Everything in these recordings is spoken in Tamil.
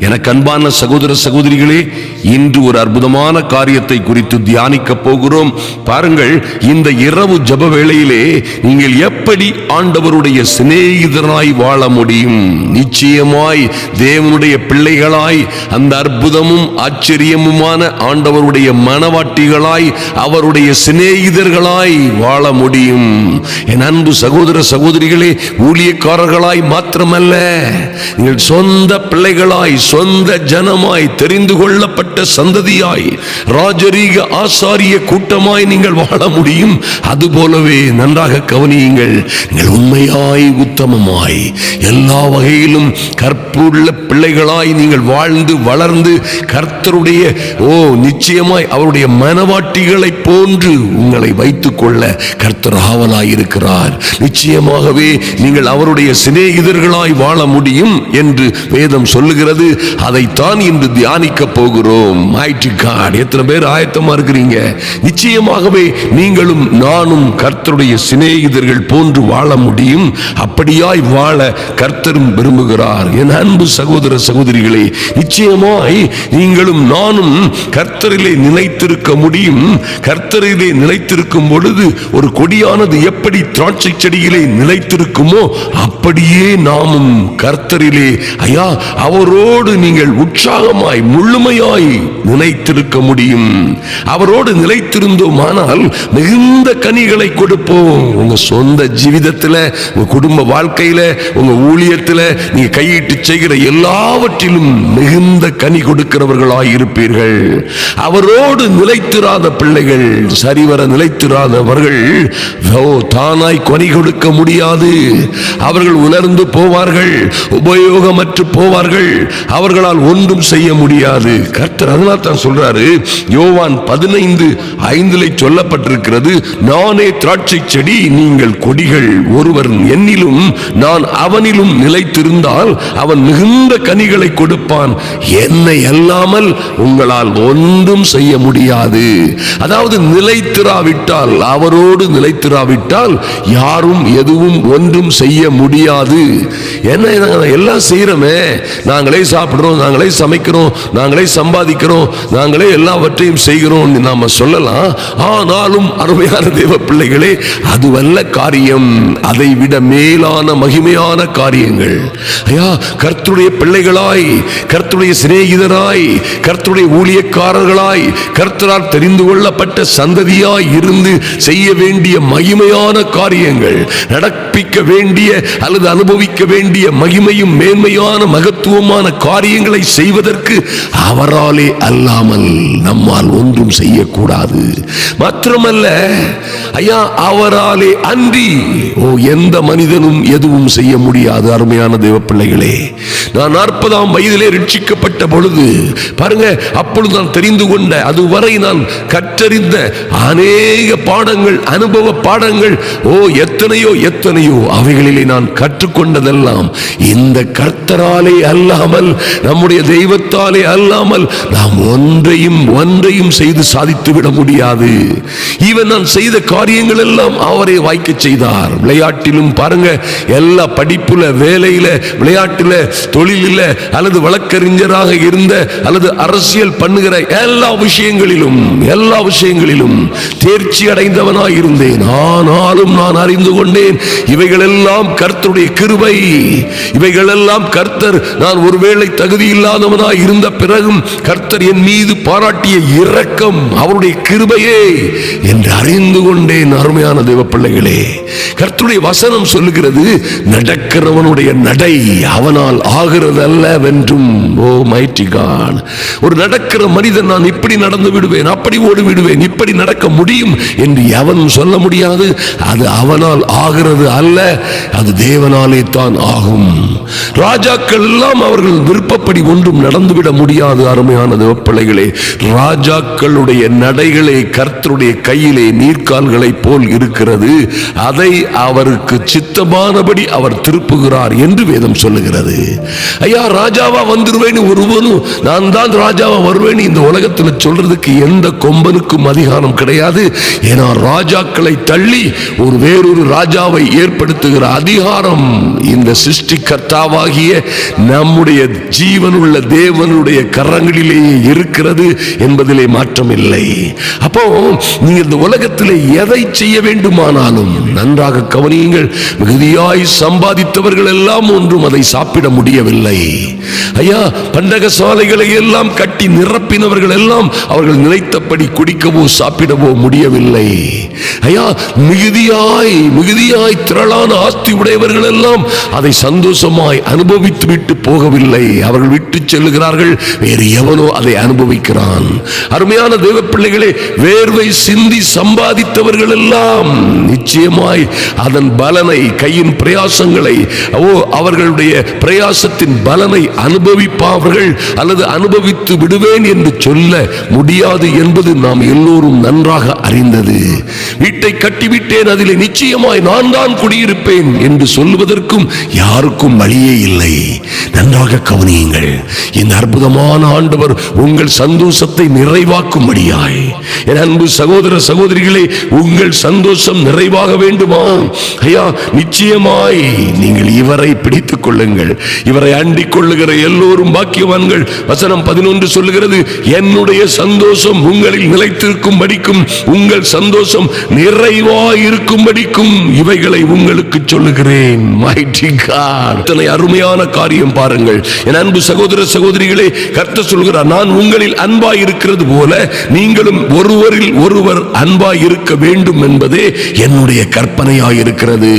எனக்கு அன்பான சகோதர சகோதரிகளே இன்று ஒரு அற்புதமான காரியத்தை குறித்து தியானிக்க போகிறோம். பாருங்கள் இந்த இரவு ஜப வேளையிலே நீங்கள் எப்படி ஆண்டவருடைய சிநேகிதனாய் வாழ முடியும்? நிச்சயமாய் தேவனுடைய பிள்ளைகளாய் அந்த அற்புதமும் ஆச்சரியமுமான ஆண்டவருடைய மனவாட்டிகளாய் அவருடைய சிநேகிதர்களாய் வாழ முடியும். என் அன்பு சகோதர சகோதரிகளே ஊழியக்காரர்களாய் மாத்திரமல்ல நீங்கள் சொந்த பிள்ளைகளாய் சொந்த ஜனமாய் தெரிந்து கொள்ளப்பட்ட சந்ததியாய் ராஜரீக ஆசாரிய கூட்டமாய் நீங்கள் வாழ முடியும். அது போலவே நன்றாக கவனியுங்கள் நீங்கள் உண்மையாய் உத்தமமாய் எல்லா வகையிலும் கற்புள்ள பிள்ளைகளாய் நீங்கள் வாழ்ந்து வளர்ந்து கர்த்தருடைய ஓ நிச்சயமாய் அவருடைய மனவாட்டிகளை போன்று உங்களை வைத்துக் கொள்ள கர்த்தர் ஆவலாயிருக்கிறார். நிச்சயமாகவே நீங்கள் அவருடைய சிநேகிதர்களாய் வாழ முடியும் என்று வேதம் சொல்லுகிறது. அதைத்தான் இன்று தியானிக்க போகிறோம். எத்தனை பேர் ஆயத்தமா இருக்கிறீங்க? நிச்சயமாகவே நீங்களும் நானும் கர்த்தருடைய சிநேகிதர்கள் போன்று வாழ முடியும். அப்படியாய் வாழ கர்த்தரும் விரும்புகிறார். என் அன்பு சகோதர சகோதரிகளே நிச்சயமாய் நீங்களும் நானும் கர்த்தரிலே நிலைத்திருக்க முடியும். கர்த்தரிலே நிலைத்திருக்கும் பொழுது ஒரு கொடியானது எப்படி திராட்சை செடியிலே நிலைத்திருக்குமோ அப்படியே நாமும் கர்த்தரிலே ஐயா அவரோடு நீங்கள் உற்சாகமாய் முழுமையாய் நிலைத்திருக்க முடியும். அவரோடு நிலைத்திருந்தோமானால் மிகுந்த கனிகளை கொடுப்போம். உங்க சொந்த ஜீவிதத்தில் உங்க குடும்ப வாழ்க்கையில உங்க ஊழியத்துல நீங்க கையிட்டு செய்கிற எல்லாவற்றிலும் மிகுந்த கனி கொடுக்கிறவர்களாய் இருப்பீர்கள். அவரோடு நிலைத்திராத பிள்ளைகள் சரிவர நிலைத்திராதவர்கள் ஓ, தானாய் கனி கொடுக்க முடியாது. அவர்கள் உணர்ந்து போவார்கள் உபயோகமற்று போவார்கள். அவர்களால் ஒன்றும் செய்ய முடியாது. கர்த்தர் அதனால தான் சொல்றாரு யோவான் பதினைந்து ஐந்திலே சொல்லப்பட்டிருக்கிறது நானே திராட்சை செடி நீங்கள் கொடிகள். ஒருவர் என்னிலும் நான் அவனிலும் நிலைத்திருந்தால் அவன் மிகுந்த கனிகளை கொடுப்பான். என்னை அல்லாமல் உங்களால் ஒன்றும் செய்ய முடியாது. அதாவது நிலைத்திராவிட்டால் அவரோடு நிலைத்திராவிட்டால் யாரும் எதுவும் ஒன்றும் செய்ய முடியாது. என்ன எல்லாம் செய்யறோமே நாங்களே சாப்பிடுறோம் நாங்களே சமைக்கிறோம் நாங்களே சம்பாதிக்கிறோம் நாங்களே எல்லாவற்றையும் செய்கிறோம் நாம சொல்லலாம். ஆனாலும் அருமையான தேவ பிள்ளைகளே அதுவல்ல காரியம் அதை விட மேலான மகிமையான காரியங்கள். ஐயா கர்த்துடைய பிள்ளைகளாய் கர்த்துடைய சிநேகிதராய் கர்த்துடைய ஊழியக்காரர்களாய் கர்த்தரால் தெரிந்து கொள்ளப்பட்ட சந்ததியாய் இருந்து செய்ய வேண்டிய மகிமையான காரியங்கள் நடப்பிக்க வேண்டிய அல்லது அனுபவிக்க வேண்டிய மகிமையும் மேன்மையான மகத்துவமான காரியங்களை செய்வதற்கு அவராலே அல்லாமல் நம்மால் ஒன்றும் செய்யக்கூடாது. மாத்திரமல்ல ஐயா அவராலே அன்றி ஓ எந்த மனிதனும் எதுவும் செய்ய முடியாது அருமையான தேவ பிள்ளைகளே நான் நாற்பதாம் வயதிலே ரட்சிக்கப்பட்ட பொழுது பாருங்க அப்பொழுது நான் தெரிந்து கொண்ட அதுவரை நான் கற்றறிந்த அநேக பாடங்கள் அனுபவ பாடங்கள் ஓ எத்தனையோ எத்தனையோ அவைகளிலே நான் கற்றுக்கொண்டதெல்லாம் இந்த கர்த்தராலே அல்லாமல் நம்முடைய தெய்வத்தாலே அல்லாமல் நாம் ஒன்றையும் ஒன்றையும் செய்து சாதித்து விட முடியாது. ஈவன் நான் செய்த காரியங்கள் எல்லாம் அவரே வாய்க்க செய்தார். விளையாட்டிலும் பாருங்க எல்லா படிப்புல வேலையில விளையாட்டுல தொழிலில் அல்லது வழக்கறிஞராக இருந்த அல்லது அரசியல் பண்ணுகிற எல்லா விஷயங்களிலும் எல்லா விஷயங்களிலும் தேர்ச்சி அடைந்தவனாய் இருந்தேன். ஆனாலும் நான் அறிந்து கொண்டேன் இவைகளெல்லாம் கர்த்தருடைய கிருபை. இவைகளெல்லாம் கர்த்தர் நான் ஒருவேளை தகுதி இல்லாதவனாய் இருந்த பிறகும் கர்த்தர் என் மீது பாராட்டிய இரக்கம் அவருடைய கிருபையே என்று அறிந்து கொண்டேன் அருமையான தேவ பிள்ளைகளே. கர்த்தருடைய வசனம் சொல்லுகிறது நடக்கிறவனுடைய நடை அவனால் ஆகிறதல்ல வென்றும் ஓ மைட்டி காட். ஒரு நடக்கிற மனிதன் நான் இப்படி நடந்து விடுவேன் அப்படி ஓடி விடுவேன் இப்படி நடக்க முடியும் என்று எவனும் சொல்ல முடியாது. அது அவனால் ஆகிறது அல்ல அது தேவனாலே தான் ஆகும். ராஜாக்கள் எல்லாம் அவர்கள் விருப்பப்படி ஒன்றும் நடந்துவிட முடியாது அருமையான தேவப்பிள்ளைகளே. ராஜாக்களுடைய நடைகளை கர்த்தருடைய கையிலே நீர்க்கால்களை நீர்க்கால்களைப் போல் இருக்கிறது. அதை அவருக்கு சித்தமானபடி அவர் திருப்புகிறார் என்று வேதம் சொல்லுகிறது. ஐயா ராஜாவா வந்துருவேன்னு ஒருவனும் நான் தான் ராஜாவா வருவேன் இந்த உலகத்தில் சொல்றதுக்கு எந்த கொம்பனுக்கும் அதிகாரம் கிடையாது. ஏன்னா ராஜாக்களை தள்ளி ஒரு வேறொரு ராஜாவை ஏற்படுத்துகிற அதிகாரம் இந்த சிருஷ்டிகர்த்தாவாகிய நம்முடைய ஜீவனுள்ள தேவனுடைய கரங்களிலேயே இருக்கிறது என்பதிலே மாற்றம் இல்லை அப்போ நீங்க இந்த உலகத்திலே எதை செய்ய வேண்டுமானாலும் நன்றாக கவனியுங்கள். மிகுதியாய் சம்பாதித்தவர்கள் எல்லாம் ஒன்றும் அதை சாப்பிட முடியவில்லை. ஐயா பண்டக சாலைகளை எல்லாம் கட்டி நிரப்பினவர்கள் எல்லாம் அவர்கள் நினைத்தபடி குடிக்கவோ சாப்பிடவோ முடியவில்லை. ஐயா மிகுதியாய் மிகுதியாய் திரளான ஆஸ்தி உடையவர்கள் எல்லாம் அதை சந்தோஷமாய் அனுபவித்து விட்டு போகவில்லை. அவர்கள் விட்டு செல்லுகிறார்கள். வேறு எவனோ அதை அனுபவிக்கிறான். அருமையான தெய்வ பிள்ளைகளே வேர்வை சிந்தி சம்பாதித்தவர்கள் எல்லாம் நிச்சயமாய் அதன் பலனை கையின் பிரயாசங்களை ஓ அவர்களுடைய பிரயாசத்தின் பலனை அனுபவிப்பார்கள் அல்லது அனுபவித்து விடுவேன் என்று சொல்ல முடியாது என்பது நாம் எல்லோரும் நன்றாக அறிந்தது. வீட்டை கட்டிவிட்டேன் அதில் நிச்சயமாய் நான் தான் குடியிருப்பேன் என்று சொல்லுவதற்கும் யாருக்கும் வழியே இல்லை. நன்றாக கவனியுங்கள் இந்த அற்புதமான ஆண்டவர் உங்கள் சந்தோஷத்தை நிறைவாக்கும்படியாய். என் அன்பு சகோதர சகோதரிகளே உங்கள் சந்தோஷம் நிறைவாக வேண்டுமா? ஐயா நிச்சயமாய் நீங்கள் இவரை பிடித்துக் கொள்ளுங்கள். இவரை அண்டிக் கொள்ளுகிற எல்லோரும் பாக்கியவான்கள். வசனம் பதினொன்று சொல்லுகிறது என்னுடைய சந்தோஷம் உங்களில் நிலைத்திருக்கும் படிக்கும் உங்கள் சந்தோஷம் நிறைவாய் இருக்கும் படிக்கும் இவைகளை உங்களுக்கு சொல்லுகிறேன் அருமையான காரியம் பாருங்கள். என் அன்பு சகோதர சகோதரிகளே கர்த்த சொல்கிறார் நான் உங்களில் அன்பாய் இருக்கிறது போல நீங்களும் ஒருவரில் ஒருவர் அன்பாய் இருக்க வேண்டும் என்பதே என்னுடைய கற்பனையாய் இருக்கிறது.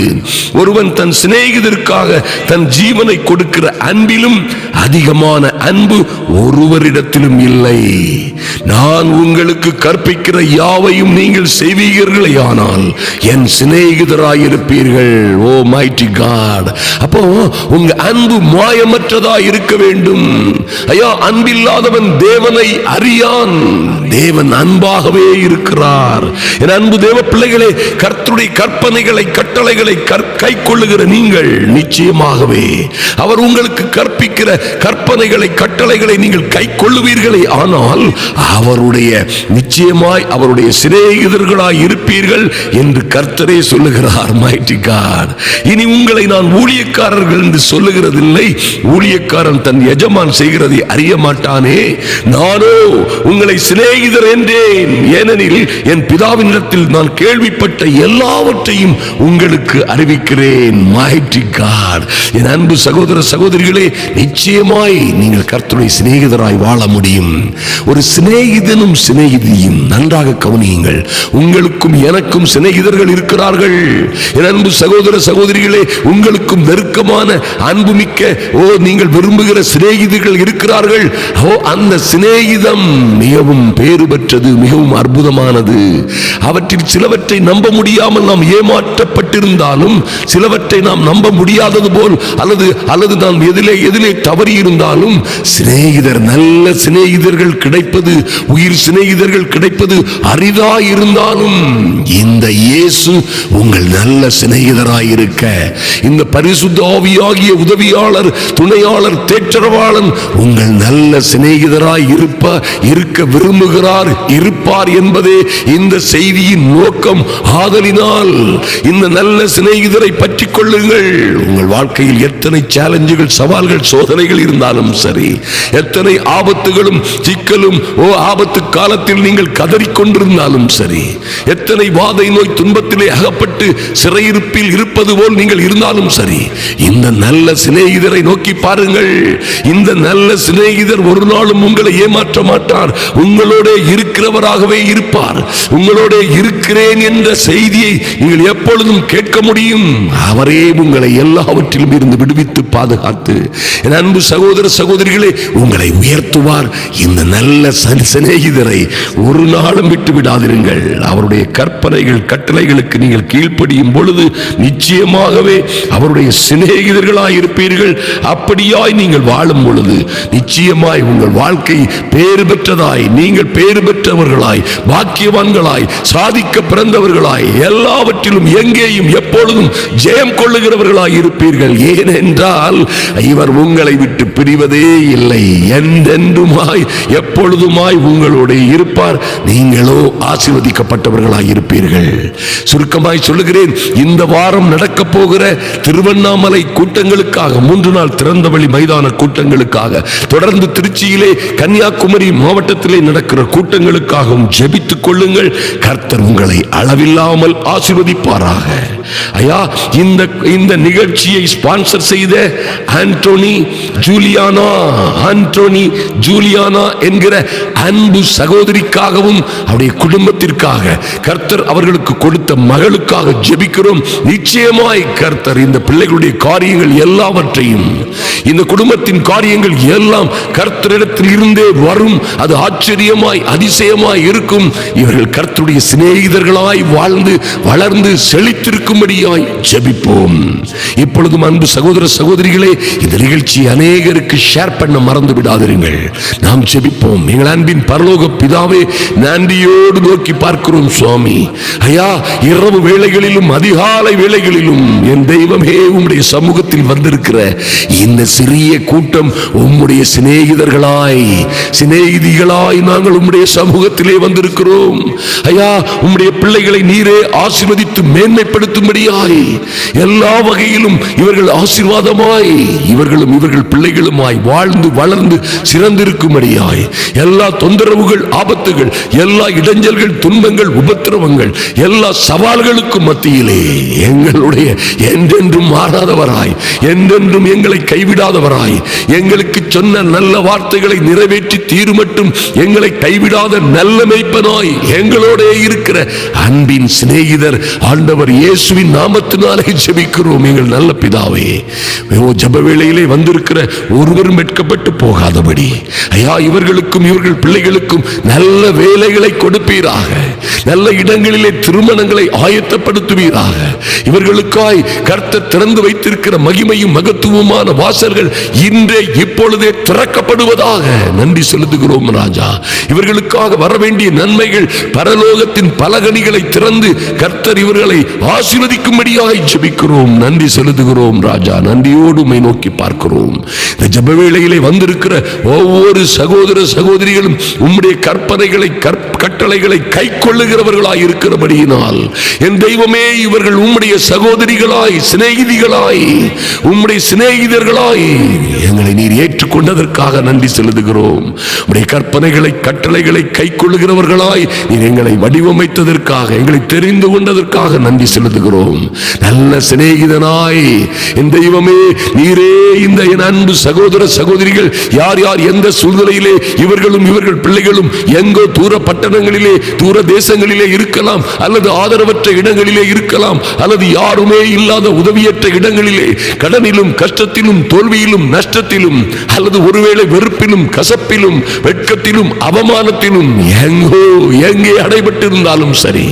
ஒருவன் தன் சிநேகிதருக்காக தன் ஜீவனை கொடுக்கிற அன்பிலும் அதிகமான அன்பு ஒருவரிடத்திலும் இல்லை. நான் உங்களுக்கு கற்பிக்கிற யாவையும் நீங்கள் செய்வீர்களே ஆனால் என் சிநேகிதராயிருப்பீர்கள் ஓ மைட்டி காட் அப்போ உங்க அன்பு மாயமற்றதா இருக்க வேண்டும். ஐயா அன்பில்லாதவன் தேவனை அறியான். தேவன் அன்பாகவே இருக்கிறார். என் அன்பு தேவ பிள்ளைகளே கர்த்துடைய கற்பனைகளை கட்டளைகளை கை கொள்ளுகிற நீங்கள் நிச்சயமாகவே அவர் உங்களுக்கு கற்பிக்கிற கற்பனைகளை கட்டளைகளை நீங்கள் கை கொள்ளுவீர்களே. ஆனால் அவருடைய நிச்சயமாய் அவருடைய சிநேகிதர்களாய் இருப்பீர்கள் என்று கர்த்தரே சொல்லுகிறார் மைட்டி காட் இனி உங்களை நான் ஊழியக்காரர்கள் என்று சொல்லுகிறதில்லை. ஊழியக்காரன் தன் எஜமான் செய்கிறதை அறிய மாட்டானே. நானோ உங்களை சிநேகிதர் என்றேன். ஏனெனில் என் பிதாவினிடத்தில் நான் கேள்விப்பட்ட எல்லாவற்றையும் உங்களுக்கு அறிவிக்கிறேன். மைட்டி காட் என் அன்பு சகோதர சகோதரிகளே நிச்சயம் நிச்சயமாய் நீங்கள் கர்த்தருடைய சிநேகிதராய் வாழ முடியும். ஒரு சிநேகிதனும் சிநேகிதியும் நன்றாக கவனியுங்கள். உங்களுக்கும் எனக்கும் சிநேகிதர்கள் இருக்கிறார்கள். என் அன்பு சகோதர சகோதரிகளே உங்களுக்கும் நெருக்கமான அன்புமிக்க ஓ நீங்கள் விரும்புகிற சிநேகிதர்கள் இருக்கிறார்கள். ஓ அந்த சிநேகிதம் மிகவும் பேறு பெற்றது மிகவும் அற்புதமானது. அவற்றில் சிலவற்றை நம்ப முடியாமல் நாம் ஏமாற்றப்பட்டிருந்தாலும் சிலவற்றை நாம் நம்ப முடியாதது போல் அல்லது அல்லது நாம் எதிலே எதிலே தவறு இருந்தாலும் சிநேகிதர் நல்ல சிநேகிதர்கள் கிடைப்பது உயிர் சிநேகிதர்கள் கிடைப்பது அரிதா இருந்தாலும் இந்த இயேசு உங்கள் நல்ல சிநேகிதராய் இருக்க இந்த பரிசுத்த ஆவியாகிய உதவியாளர் துணையாளர் தேற்றரவாளன் உங்கள் நல்ல சிநேகிதராய் இருப்ப இருக்க விரும்புகிறார் இருப்பார் என்பதே இந்த செய்தியின் நோக்கம். ஆதலினால் இந்த நல்ல சிநேகிதரை பற்றி கொள்ளுங்கள். உங்கள் வாழ்க்கையில் எத்தனை சேலஞ்சுகள் சவால்கள் சோதனைகள் இருந்தாலும் சரி எத்தனை ஆபத்துகளும் சிக்கலும் ஓ ஆபத்து காலத்தில் நீங்கள் கதறிக்கொண்டிருந்தாலும் சரி எத்தனை வாதை நோய் துன்பத்திலே அகப்பட்டு சிறையிருப்பில் இருப்பது போல் நீங்கள் இருந்தாலும் சரி. இந்த நல்ல சிநேகிதரை நோக்கி பாருங்கள். இந்த நல்ல சிநேகிதர் ஒரு நாளும் உங்களை ஏமாற்ற மாட்டார். உங்களோட இருக்கிறவராகவே இருப்பார். உங்களோட இருக்கிறேன் என்ற செய்தியை நீங்கள் எப்பொழுதும் கேட்க முடியும். அவரே உங்களை எல்லாவற்றிலும் இருந்து விடுவித்து பாதுகாத்து என் அன்பு சகோதர சகோதரிகளே உங்களை உயர்த்துவார். இந்த நல்ல சிநேகிதரை ஒரு நாளும் விட்டு விடாதிருங்கள் அவருடைய கற்பனைகள் கட்டளைகளுக்கு நீங்கள் கீழ்ப்படியும் பொழுது நிச்சயம் நிச்சயமாகவே அவருடைய சிநேகிதர்களாய் இருப்பீர்கள். அப்படியாய் நீங்கள் வாழும் பொழுது நிச்சயமாய் உங்கள் வாழ்க்கை பேறு பெற்றதாய் நீங்கள் பேறு பெற்றவர்களாய் பாக்கியவான்களாய் சாதிக்க பிறந்தவர்களாய் எல்லாவற்றிலும் எங்கேயும் எப்பொழுதும் ஜெயம் கொள்ளுகிறவர்களாய் இருப்பீர்கள். ஏனென்றால் இவர் உங்களை விட்டு பிரிவதே இல்லை. என்றென்றுமாய் எப்பொழுதுமாய் உங்களுடைய இருப்பார். நீங்களோ ஆசீர்வதிக்கப்பட்டவர்களாய் இருப்பீர்கள். சுருக்கமாய் சொல்லுகிறேன் இந்த வாரம் நடக்க போகிற திருவண்ணாமலை கூட்டங்களுக்காக மூன்று நாள் திறந்த வழி மைதான கூட்டங்களுக்காக தொடர்ந்து திருச்சியிலே கன்னியாகுமரி மாவட்டத்திலே நடக்கிற கூட்டங்களுக்காகவும் ஜெபித்துக் கொள்ளுங்கள். கர்த்தர் உங்களை அளவில்லாமல் ஆசிர்வதிப்பாராக. ஐயா இந்த இந்த நிகழ்ச்சியை ஸ்பான்சர் செய்த ஆண்டோனி ஜூலியானா ஆண்டோனி ஜூலியானா என்கிற அன்பு சகோதரிக்காகவும் அவருடைய குடும்பத்திற்காக கர்த்தர் அவர்களுக்கு கொடுத்த மகளுக்காக ஜெபிக்கிறோம். நிச்சயமாய் கர்த்தர் இந்த பிள்ளைகளுடைய காரியங்கள் எல்லாவற்றையும் இந்த குடும்பத்தின் காரியங்கள் எல்லாம் கர்த்தரிடத்தில் இருந்தே வரும். அது ஆச்சரியமாய் அதிசயமாய் இருக்கும். இவர்கள் கர்த்தருடைய சிநேகிதர்களாய் வாழ்ந்து வளர்ந்து செழித்திருக்கும்படியாய் ஜெபிப்போம். இப்பொழுதும் அன்பு சகோதர சகோதரிகளே இந்த நிகழ்ச்சி அநேகருக்கு ஷேர் பண்ண மறந்து விடாதிருங்கள் நாம் ஜெபிப்போம். எங்கள் அன்பின் அன்பின் பரலோக பிதாவே நன்றியோடு நோக்கி பார்க்கிறோம் சுவாமி. ஐயா இரவு வேளைகளிலும் அதிகாலை வேளைகளிலும் என் தெய்வமே உம்முடைய சமூகத்தில் வந்திருக்கிற இந்த சிறிய கூட்டம் உம்முடைய சிநேகிதர்களாய் சிநேகிதிகளாய் நாங்கள் உம்முடைய சமூகத்திலே வந்திருக்கிறோம். ஐயா உம்முடைய பிள்ளைகளை நீரே ஆசிர்வதித்து மேன்மைப்படுத்தும்படியாய் எல்லா வகையிலும் இவர்கள் ஆசீர்வாதமாய் இவர்களும் இவர்கள் பிள்ளைகளுமாய் வாழ்ந்து வளர்ந்து சிறந்திருக்கும்படியாய் எல்லா தொந்தரவுகள் ஆபத்துகள் எல்லா இடைஞ்சல்கள் துன்பங்கள் உபத்திரவங்கள் எல்லா சவால்களுக்கும் மத்தியிலே எங்களுடைய என்றென்றும் மாறாதவராய் என்றென்றும் எங்களை கைவிடாதவராய் எங்களுக்கு சொன்ன நல்ல வார்த்தைகளை நிறைவேற்றி தீருமட்டும் எங்களை கைவிடாத நல்ல மெய்ப்பனாய் எங்களோட இருக்கிற அன்பின் சிநேகிதர் ஆண்டவர் இயேசுவின் நாமத்தினாலே ஜெபிக்கிறோம் எங்கள் நல்ல பிதாவே. ஜப வேளையிலே வந்திருக்கிற ஒருவரும் வெட்கப்பட்டு போகாதபடி. ஐயா இவர்களுக்கும் இவர்கள் பிள்ளைகளுக்கும் நல்ல வேலைகளை கொடுப்பீராக. நல்ல இடங்களிலே திருமணங்களை ஆயத்தப்படுத்துவீராக. இவர்களுக்காய் கர்த்த திறந்து வைத்திருக்கிற மகிமையும் மகத்துவமான வாசல்கள் இன்றே இப்பொழுதே திறக்கப்படுவதாக நன்றி செலுத்துகிறோம் ராஜா. இவர்களுக்காக வர வேண்டிய நன்மைகள் பரலோகத்தின் பலகணிகளை திறந்து கர்த்தர் இவர்களை ஆசீர்வதிக்கும்படியாக ஜெபிக்கிறோம். நன்றி செலுத்துகிறோம் ராஜா. நன்றியோடு உம்மை நோக்கி பார்க்கிறோம். இந்த ஜப வேளையிலே வந்திருக்கிற ஒவ்வொரு சகோதர சகோதரிகளும் உம்முடைய கற்பனைகளை கட்டளைகளை கை கொள்ளுகிறவர்களாய் இருக்கிறபடியினால் என் தெய்வமே இவர்கள் உம்முடைய சகோதரிகளாய் சிநேகிதிகளாய் உம்முடைய சிநேகிதர்களாய் எங்களை நீர் ஏற்றுக்கொண்டதற்காக நன்றி செலுத்துகிறோம். உம்முடைய கற்பனைகளை கட்டளைகளை கை கொள்ளுகிறவர்களாய் நீர் எங்களை வடிவமைத்ததற்காக எங்களை தெரிந்து கொண்டதற்காக நன்றி செலுத்துகிறோம். நல்ல சிநேகிதனாய் என் தெய்வமே நீரே இந்த என் அன்பு சகோதர சகோதரிகள் யார் யார் எந்த சூழ்நிலையிலே இவர்களும் இவர்கள் பிள்ளைகளும் எங்கோ தூர பட்டணங்களிலே தூர தேசங்களிலே இருக்கலாம் அல்லது ஆதரவற்ற இடங்களிலே இருக்கலாம் அல்லது யாருமே இல்லாத உதவியற்ற இடங்களிலே கடனிலும் கஷ்டத்திலும் தோல்வியிலும் நஷ்டத்திலும் அல்லது ஒருவேளை வெறுப்பிலும் கசப்பிலும் வெட்கத்திலும் அவமானத்திலும் எங்கோ எங்கே அடைபட்டிருந்தாலும் சரி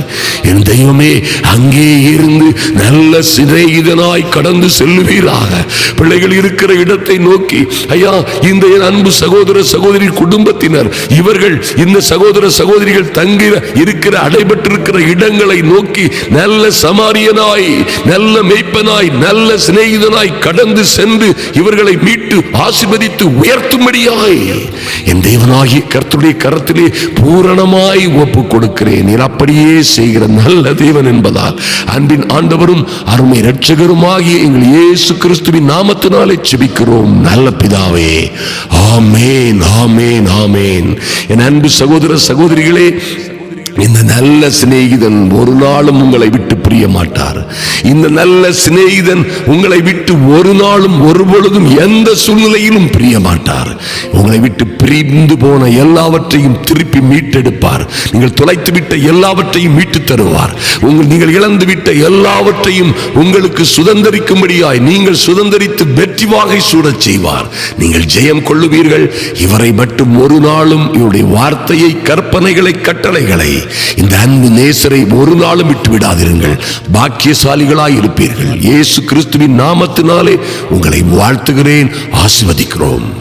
என் தெய்வமே அங்கே இருந்து நல்ல சிநேகிதனாய் கடந்து செல்லுவீராக பிள்ளைகள் இருக்கிற இடத்தை நோக்கி ஐயா இந்த என் அன்பு சகோதர சகோதரி குடும்பத்தினர் இவர்கள் இந்த சகோதர சகோதரிகள் தங்கி இருக்கிற அடைபட்டிருக்கிற இடங்களை நோக்கி நல்ல சமாரியனாய் நல்ல மெய்ப்பனாய் நல்ல சிநேகிதனாய் கடந்து சென்று இவர்களை மீட்டு ஆசிர்வதித்து உயர்த்தும்படியாய் என் தேவனாகி கர்த்துடைய கரத்திலே பூரணமாய் ஒப்பு கொடுக்கிறேன் நீர் அப்படியே செய்கிற நல்ல தேவன் என்பதால் அன்பின் ஆண்டவரும் அருமை இரட்சகருமாகிய எங்கள் இயேசு கிறிஸ்துவின் நாமத்தினாலே செபிக்கிறோம். நல்ல பிதாவே ஆமேன் ஆமேன் ஆமேன். என் அன்பு சகோதர சகோதரிகளே இந்த நல்ல சிநேகிதன் ஒரு நாளும் உங்களை விட்டு பிரிய மாட்டார். இந்த நல்ல சிநேகிதன் உங்களை விட்டு ஒரு நாளும் ஒரு பொழுதும் எந்த சூழ்நிலையிலும் பிரிய மாட்டார். உங்களை விட்டு பிரிந்து போன எல்லாவற்றையும் திருப்பி மீட்டெடுப்பார். நீங்கள் தொலைத்து விட்ட எல்லாவற்றையும் மீட்டு தருவார். உங்கள் நீங்கள் இழந்து விட்ட எல்லாவற்றையும் உங்களுக்கு சுதந்தரிக்கும்படியாய் நீங்கள் சுதந்தரித்து வெற்றி வாகை சூடச் செய்வார். நீங்கள் ஜெயம் கொள்ளுவீர்கள். இவரை மட்டும் ஒரு நாளும் இவருடைய வார்த்தையை கற்பனைகளை கட்டளைகளை இந்த அன்பு நேசரை ஒரு நாளும் விட்டு விடாதிருங்கள். பாக்கியசாலிகளாய் இருப்பீர்கள். இயேசு கிறிஸ்துவின் நாமத்தினாலே உங்களை வாழ்த்துகிறேன். ஆசிர்வதிக்கிறோம்.